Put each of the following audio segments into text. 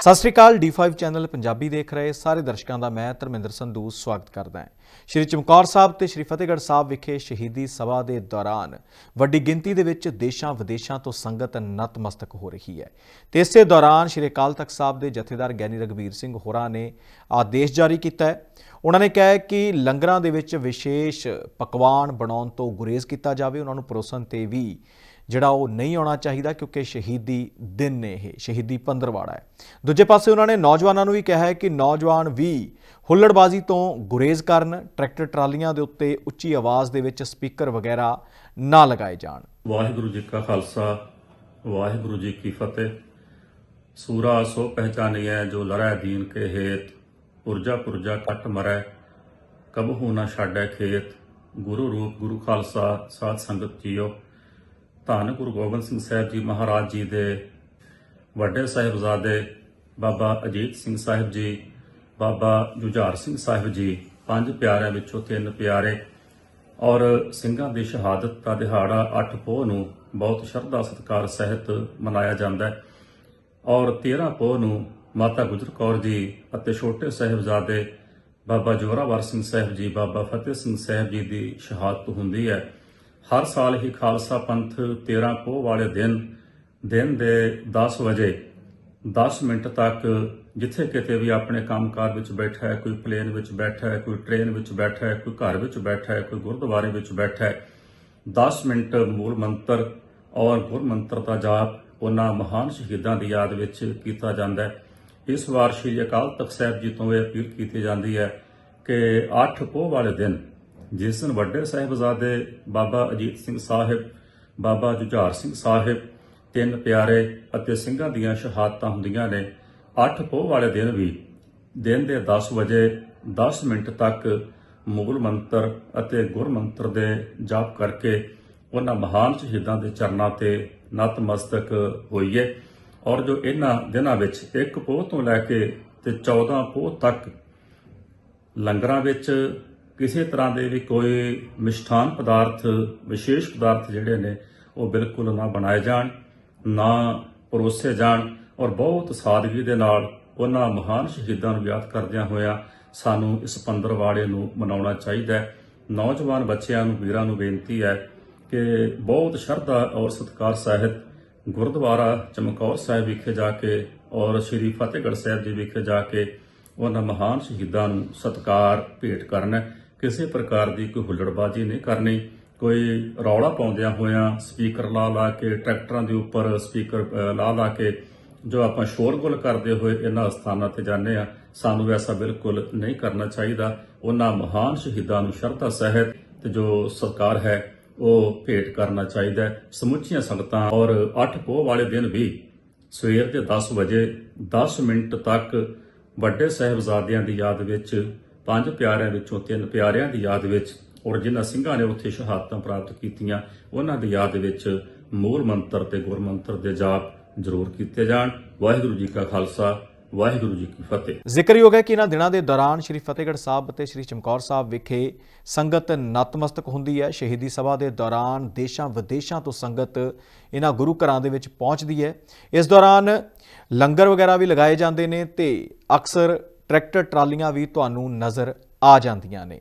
ਸਤਿ ਸ਼੍ਰੀ ਅਕਾਲ D5 channel Punjabi ਦੇਖ ਰਹੇ ਸਾਰੇ ਦਰਸ਼ਕਾਂ ਦਾ ਮੈਂ ਧਰਮਿੰਦਰ ਸੰਧੂ ਸਵਾਗਤ ਕਰਦਾ ਹਾਂ। ਸ਼੍ਰੀ ਚਮਕੌਰ ਸਾਹਿਬ ਤੇ ਸ਼੍ਰੀ ਫਤਿਹਗੜ੍ਹ ਸਾਹਿਬ ਵਿਖੇ ਸ਼ਹੀਦੀ ਸਭਾ ਦੇ ਦੌਰਾਨ ਵੱਡੀ ਗਿਣਤੀ ਦੇ ਵਿੱਚ ਦੇਸ਼ਾਂ ਵਿਦੇਸ਼ਾਂ ਤੋਂ ਸੰਗਤ ਨਤਮਸਤਕ ਹੋ ਰਹੀ ਹੈ। ਤੇ ਇਸੇ ਦੌਰਾਨ ਸ਼੍ਰੀ ਅਕਾਲ ਤਖਤ ਸਾਹਿਬ ਦੇ ਜਥੇਦਾਰ ਗਿਆਨੀ ਰਗਵੀਰ ਸਿੰਘ ਹੋਰਾਂ ਨੇ ਆਦੇਸ਼ ਜਾਰੀ ਕੀਤਾ ਹੈ। ਉਹਨਾਂ ਨੇ ਕਿਹਾ ਹੈ ਕਿ ਲੰਗਰਾਂ ਦੇ ਵਿੱਚ ਵਿਸ਼ੇਸ਼ ਪਕਵਾਨ ਬਣਾਉਣ ਤੋਂ ਗੁਰੇਜ਼ ਕੀਤਾ ਜਾਵੇ, ਉਹਨਾਂ ਨੂੰ ਪਰੋਸਣ ਤੇ ਵੀ ਜਿਹੜਾ ਉਹ ਨਹੀਂ ਆਉਣਾ ਚਾਹੀਦਾ ਕਿਉਂਕਿ ਸ਼ਹੀਦੀ ਦਿਨ ਨੇ ਇਹ, ਸ਼ਹੀਦੀ ਪੰਦਰਵਾੜਾ ਹੈ। ਦੂਜੇ ਪਾਸੇ ਉਹਨਾਂ ਨੇ ਨੌਜਵਾਨਾਂ ਨੂੰ ਵੀ ਕਿਹਾ ਹੈ ਕਿ ਨੌਜਵਾਨ ਵੀ ਹੁੱਲੜਬਾਜ਼ੀ ਤੋਂ ਗੁਰੇਜ਼ ਕਰਨ, ਟਰੈਕਟਰ ਟਰਾਲੀਆਂ ਦੇ ਉੱਤੇ ਉੱਚੀ ਆਵਾਜ਼ ਦੇ ਵਿੱਚ ਸਪੀਕਰ ਵਗੈਰਾ ਨਾ ਲਗਾਏ ਜਾਣ। ਵਾਹਿਗੁਰੂ ਜੀ ਕਾ ਖਾਲਸਾ, ਵਾਹਿਗੁਰੂ ਜੀ ਕੀ ਫਤਿਹ। ਸੂਰਾ ਸੋ ਪਹਿਚਾਨਿਐ ਜੋ ਲੜੈ ਦੀਨ ਕੇ ਹੇਤ, ਪੁਰਜਾ ਪੁਰਜਾ ਕੱਟ ਮਰੈ, ਕਬਹੂ ਨਾ ਛਾੜੈ ਖੇਤ। ਗੁਰੂ ਰੂਪ ਗੁਰੂ ਖਾਲਸਾ, ਸਾਧ ਸੰਗਤ ਜੀਓ। ਧੰਨ ਗੁਰੂ ਗੋਬਿੰਦ ਸਿੰਘ ਸਾਹਿਬ ਜੀ ਮਹਾਰਾਜ ਜੀ ਦੇ ਵੱਡੇ ਸਾਹਿਬਜ਼ਾਦੇ ਬਾਬਾ ਅਜੀਤ ਸਿੰਘ ਸਾਹਿਬ ਜੀ, ਬਾਬਾ ਜੁਝਾਰ ਸਿੰਘ ਸਾਹਿਬ ਜੀ, ਪੰਜ ਪਿਆਰਿਆਂ ਵਿੱਚੋਂ ਤਿੰਨ ਪਿਆਰੇ ਔਰ ਸਿੰਘਾਂ ਦੀ ਸ਼ਹਾਦਤ ਦਾ ਦਿਹਾੜਾ 8 ਪੋਹ ਨੂੰ ਬਹੁਤ ਸ਼ਰਧਾ ਸਤਿਕਾਰ ਸਹਿਤ ਮਨਾਇਆ ਜਾਂਦਾ ਹੈ ਔਰ 13 ਪੋਹ ਨੂੰ ਮਾਤਾ ਗੁਜਰ ਕੌਰ ਜੀ ਅਤੇ ਛੋਟੇ ਸਾਹਿਬਜ਼ਾਦੇ ਬਾਬਾ ਜੋਰਾਵਰ ਸਿੰਘ ਸਾਹਿਬ ਜੀ, ਬਾਬਾ ਫਤਿਹ ਸਿੰਘ ਸਾਹਿਬ ਜੀ ਦੀ ਸ਼ਹਾਦਤ ਹੁੰਦੀ ਹੈ। ਹਰ ਸਾਲ ਹੀ ਖਾਲਸਾ ਪੰਥ 13 ਪੋਹ ਵਾਲੇ ਦਿਨ ਦਿਨ ਦੇ 10 ਵਜੇ 10 ਮਿੰਟ ਤੱਕ ਜਿੱਥੇ ਕਿਤੇ ਵੀ ਆਪਣੇ ਕੰਮਕਾਰ ਵਿੱਚ ਬੈਠਾ ਹੈ, ਕੋਈ ਪਲੇਨ ਵਿੱਚ ਬੈਠਾ ਹੈ, ਕੋਈ ਟ੍ਰੇਨ ਵਿੱਚ ਬੈਠਾ ਹੈ, ਕੋਈ ਘਰ ਵਿੱਚ ਬੈਠਾ ਹੈ, ਕੋਈ ਗੁਰਦੁਆਰੇ ਵਿੱਚ ਬੈਠਾ ਹੈ 10 ਮਿੰਟ ਮੂਲ ਮੰਤਰ ਔਰ ਗੁਰ ਮੰਤਰ ਦਾ ਜਾਪ ਉਹਨਾਂ ਮਹਾਨ ਸ਼ਹੀਦਾਂ ਦੀ ਯਾਦ ਵਿੱਚ ਕੀਤਾ ਜਾਂਦਾ ਹੈ। ਇਸ ਵਾਰ ਸ਼੍ਰੀ ਅਕਾਲ ਤਖਤ ਸਾਹਿਬ ਜੀ ਤੋਂ ਇਹ ਅਪੀਲ ਕੀਤੀ ਜਾਂਦੀ ਹੈ ਕਿ 8 ਪੋਹ ਵਾਲੇ ਦਿਨ ਜਿਸ ਦਿਨ ਵੱਡੇ ਸਾਹਿਬਜ਼ਾਦੇ ਬਾਬਾ ਅਜੀਤ ਸਿੰਘ ਸਾਹਿਬ, ਬਾਬਾ ਜੁਝਾਰ ਸਿੰਘ ਸਾਹਿਬ, ਤਿੰਨ ਪਿਆਰੇ ਅਤੇ ਸਿੰਘਾਂ ਦੀਆਂ ਸ਼ਹਾਦਤਾਂ ਹੁੰਦੀਆਂ ਨੇ 8 ਪੋਹ ਵਾਲੇ ਦਿਨ ਵੀ, ਦਿਨ ਦੇ 10 ਵਜੇ 10 ਮਿੰਟ ਤੱਕ ਮੂਲ ਮੰਤਰ ਅਤੇ ਗੁਰ ਮੰਤਰ ਦੇ ਜਾਪ ਕਰਕੇ ਉਹਨਾਂ ਮਹਾਨ ਸ਼ਹੀਦਾਂ ਦੇ ਚਰਨਾਂ ਤੇ ਨਤਮਸਤਕ ਹੋਈਏ ਔਰ ਜੋ ਇਹਨਾਂ ਦਿਨਾਂ ਵਿੱਚ ਇੱਕ ਪੋਹ ਤੋਂ ਲੈ ਕੇ ਤੇ 14 ਪੋਹ ਤੱਕ ਲੰਗਰਾਂ ਵਿੱਚ ਕਿਸੇ ਤਰ੍ਹਾਂ ਦੇ ਵੀ ਕੋਈ ਮਿਸ਼ਠਾਨ ਪਦਾਰਥ, ਵਿਸ਼ੇਸ਼ ਪਦਾਰਥ ਜਿਹੜੇ ਨੇ, ਉਹ ਬਿਲਕੁਲ ਨਾ ਬਣਾਏ ਜਾਣ, ਨਾ ਪਰੋਸੇ ਜਾਣ ਔਰ ਬਹੁਤ ਸਾਦਗੀ ਦੇ ਨਾਲ ਉਹਨਾਂ ਮਹਾਨ ਸ਼ਹੀਦਾਂ ਨੂੰ ਯਾਦ ਕਰਦਿਆਂ ਹੋਇਆਂ ਸਾਨੂੰ ਇਸ ਪੰਦਰਵਾੜੇ ਨੂੰ ਮਨਾਉਣਾ ਚਾਹੀਦਾ ਹੈ। ਨੌਜਵਾਨ ਬੱਚਿਆਂ ਨੂੰ, ਵੀਰਾਂ ਨੂੰ ਬੇਨਤੀ ਹੈ ਕਿ ਬਹੁਤ ਸ਼ਰਧਾ ਔਰ ਸਤਿਕਾਰ ਸਹਿਤ ਗੁਰਦੁਆਰਾ ਚਮਕੌਰ ਸਾਹਿਬ ਵਿਖੇ ਜਾ ਕੇ ਔਰ ਸ੍ਰੀ ਫਤਿਹਗੜ੍ਹ ਸਾਹਿਬ ਜੀ ਵਿਖੇ ਜਾ ਕੇ ਉਹਨਾਂ ਮਹਾਨ ਸ਼ਹੀਦਾਂ ਨੂੰ ਸਤਿਕਾਰ ਭੇਟ ਕਰਨ। ਕਿਸੇ ਪ੍ਰਕਾਰ ਦੀ ਕੋਈ ਹੁੱਲੜਬਾਜ਼ੀ ਨਹੀਂ ਕਰਨੀ। ਕੋਈ ਰੌਲਾ ਪਾਉਂਦਿਆਂ ਹੋਇਆਂ ਸਪੀਕਰ ਲਾ ਲਾ ਕੇ ਟਰੈਕਟਰਾਂ ਦੇ ਉੱਪਰ ਸਪੀਕਰ ਅ, ਲਾ ਲਾ ਕੇ ਜੋ ਆਪਾਂ ਸ਼ੋਰਗੁਲ ਕਰਦੇ ਹੋਏ ਇਹਨਾਂ ਸਥਾਨਾਂ ਤੇ ਜਾਂਦੇ ਆ ਸਾਨੂੰ ਐਸਾ ਬਿਲਕੁਲ ਨਹੀਂ ਕਰਨਾ ਚਾਹੀਦਾ। ਉਹਨਾਂ ਮਹਾਨ ਸ਼ਹੀਦਾਂ ਨੂੰ ਸ਼ਰਧਾ ਸਹਿਤ ਤੇ ਜੋ ਸਰਕਾਰ ਹੈ ਉਹ ਭੇਟ ਕਰਨਾ ਚਾਹੀਦਾ ਹੈ। ਸਮੁੱਚੀਆਂ ਸੰਗਤਾਂ ਔਰ 8 ਪੋਹ ਵਾਲੇ ਦਿਨ ਵੀ ਸਵੇਰ ਦੇ 10 ਵਜੇ 10 ਮਿੰਟ ਤੱਕ ਵੱਡੇ ਸਾਹਿਬਜ਼ਾਦਿਆਂ ਦੀ ਯਾਦ ਵਿੱਚ ਪੰਜ ਪਿਆਰਿਆਂ ਵਿੱਚੋਂ ਤਿੰਨ ਪਿਆਰਿਆਂ ਦੀ ਯਾਦ ਵਿੱਚ ਔਰ ਜਿਨ੍ਹਾਂ ਸਿੰਘਾਂ ਨੇ ਉੱਥੇ ਸ਼ਹਾਦਤਾਂ ਪ੍ਰਾਪਤ ਕੀਤੀਆਂ, ਉਹਨਾਂ ਦੀ ਯਾਦ ਵਿੱਚ ਮੂਲ ਮੰਤਰ ਤੇ ਗੁਰ ਮੰਤਰ ਦੇ ਜਾਪ ਜ਼ਰੂਰ ਕੀਤੇ ਜਾਣ। ਵਾਹਿਗੁਰੂ ਜੀ ਕਾ ਖਾਲਸਾ, ਵਾਹਿਗੁਰੂ ਜੀ ਕੀ ਫਤਿਹ। ਜ਼ਿਕਰਯੋਗ ਹੈ ਕਿ ਇਹਨਾਂ ਦਿਨਾਂ ਦੇ ਦੌਰਾਨ ਸ਼੍ਰੀ ਫਤਿਹਗੜ੍ਹ ਸਾਹਿਬ ਅਤੇ ਸ਼੍ਰੀ ਚਮਕੌਰ ਸਾਹਿਬ ਵਿਖੇ ਸੰਗਤ ਨਤਮਸਤਕ ਹੁੰਦੀ ਹੈ। ਸ਼ਹੀਦੀ ਸਭਾ ਦੇ ਦੌਰਾਨ ਦੇਸ਼ਾਂ ਵਿਦੇਸ਼ਾਂ ਤੋਂ ਸੰਗਤ ਇਹਨਾਂ ਗੁਰੂ ਘਰਾਂ ਦੇ ਵਿੱਚ ਪਹੁੰਚਦੀ ਹੈ। ਇਸ ਦੌਰਾਨ ਲੰਗਰ ਵਗੈਰਾ ਵੀ ਲਗਾਏ ਜਾਂਦੇ ਨੇ ਤੇ ਅਕਸਰ ਟਰੈਕਟਰ ਟਰਾਲੀਆਂ ਵੀ ਤੁਹਾਨੂੰ ਨਜ਼ਰ ਆ ਜਾਂਦੀਆਂ ਨੇ।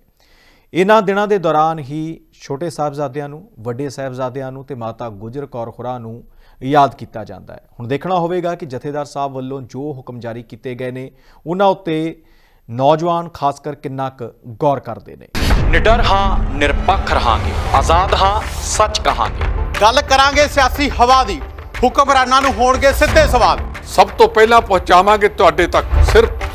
ਇਹਨਾਂ ਦਿਨਾਂ ਦੇ ਦੌਰਾਨ ਹੀ ਛੋਟੇ ਸਾਹਿਬਜ਼ਾਦਿਆਂ ਨੂੰ ਵੱਡੇ ਸਾਹਿਬਜ਼ਾਦਿਆਂ ਨੂੰ ਤੇ ਮਾਤਾ ਗੁਜਰ ਕੌਰ ਖੁਰਾ ਨੂੰ ਯਾਦ ਕੀਤਾ ਜਾਂਦਾ ਹੈ। ਹੁਣ ਦੇਖਣਾ ਹੋਵੇਗਾ ਕਿ ਜਥੇਦਾਰ ਸਾਹਿਬ ਵੱਲੋਂ ਜੋ ਹੁਕਮ ਜਾਰੀ ਕੀਤੇ ਗਏ ਨੇ ਉਹਨਾਂ ਉੱਤੇ ਨੌਜਵਾਨ ਖਾਸ ਕਰ ਕਿੰਨਾ ਕੁ ਗੌਰ ਕਰਦੇ ਨੇ। ਨਿਡਰ ਹਾਂ ਨਿਰਪੱਖ ਰਹਾਂਗੇ। ਆਜ਼ਾਦ ਹਾਂ ਸੱਚ ਕਹਾਂਗੇ। ਗੱਲ ਕਰਾਂਗੇ ਸਿਆਸੀ ਹਵਾ ਦੀ। ਹੁਕਮਰਾਨਾਂ ਨੂੰ ਹੋਣਗੇ ਸਿੱਧੇ ਸਵਾਲ। ਸਭ ਤੋਂ ਪਹਿਲਾਂ ਪਹੁੰਚਾਵਾਂਗੇ ਤੁਹਾਡੇ ਤੱਕ ਸਿਰਫ